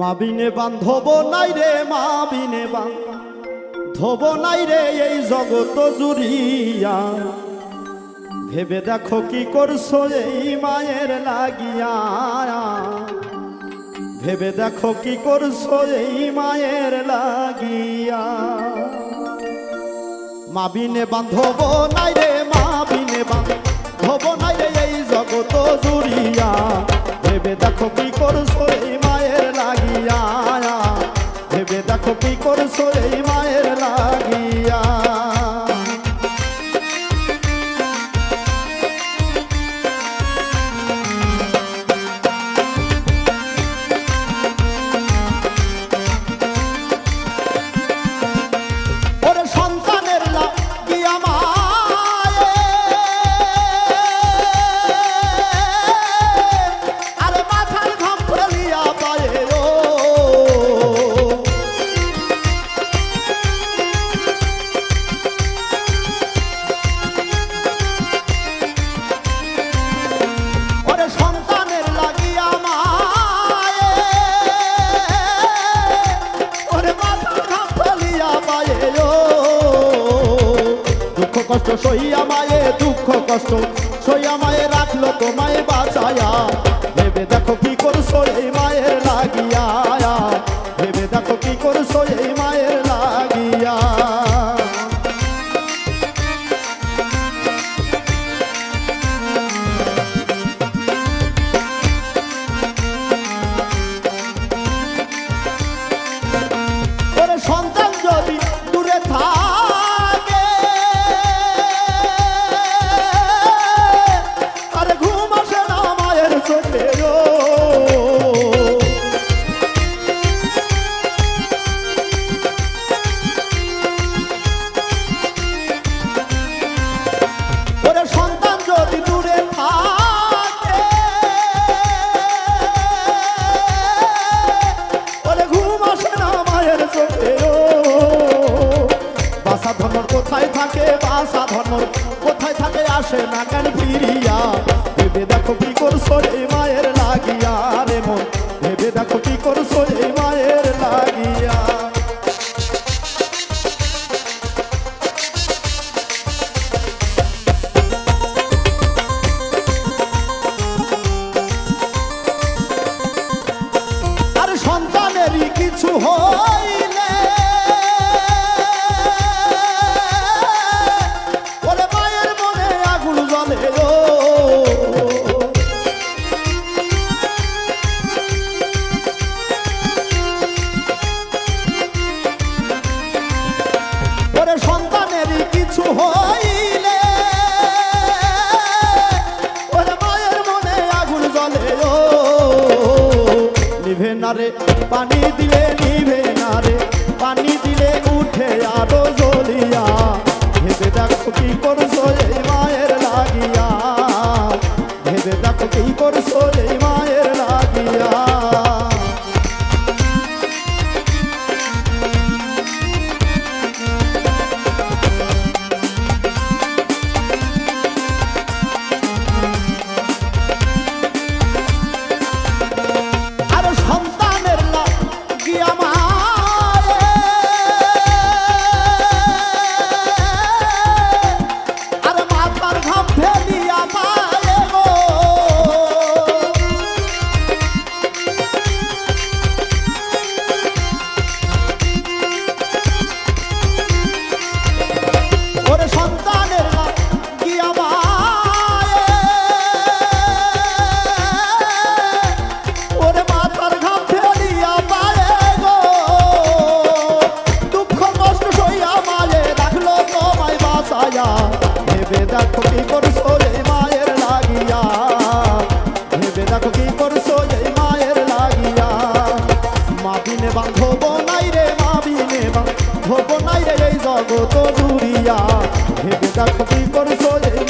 মাবিনে বান্ধব নাই রে মাবিনে বান্ধব নাই রে এই জগত জুড়িয়া। ভেবে দেখো কি করছ এই মায়ের লাগিয়া। ভেবে দেখো কি করছ এই মায়ের লাগিয়া। মাবিনে বান্ধব নাই রে মাবিনে বান্ধব নাই রে এই জগত জুড়িয়া। ভেবে দেখো কি কষ্ট, সইয়া মায়ে দুঃখ কষ্ট, সইয়া মায়ে রাখল তো তোমায় বাঁচায়া। ভেবে দেখো কি করছ এই মায়ের লাগিয়া। ভেবে দেখো কি করছ এই আসে না ফিরিয়া। ভেবে দেখো কি করছ মায়ের লাগিয়া রে মন। ভেবে দেখো কি করছ মায়ের লাগিয়া। আর সন্তানেরই কিছু হইলে কিছু হইলে ওর মায়ের মনে আগুন জ্বলে নিভে না পানি দিলে দেখো কি করছ এই মায়ের লাগিয়া ভেবে দেখো কি করছ এই মায়ের লাগিয়া মা বিনে বান্ধব নাই রে মা বিনে বান্ধব নাই রে এই জগত জুড়িয়া ভেবে দেখো কি করছ এই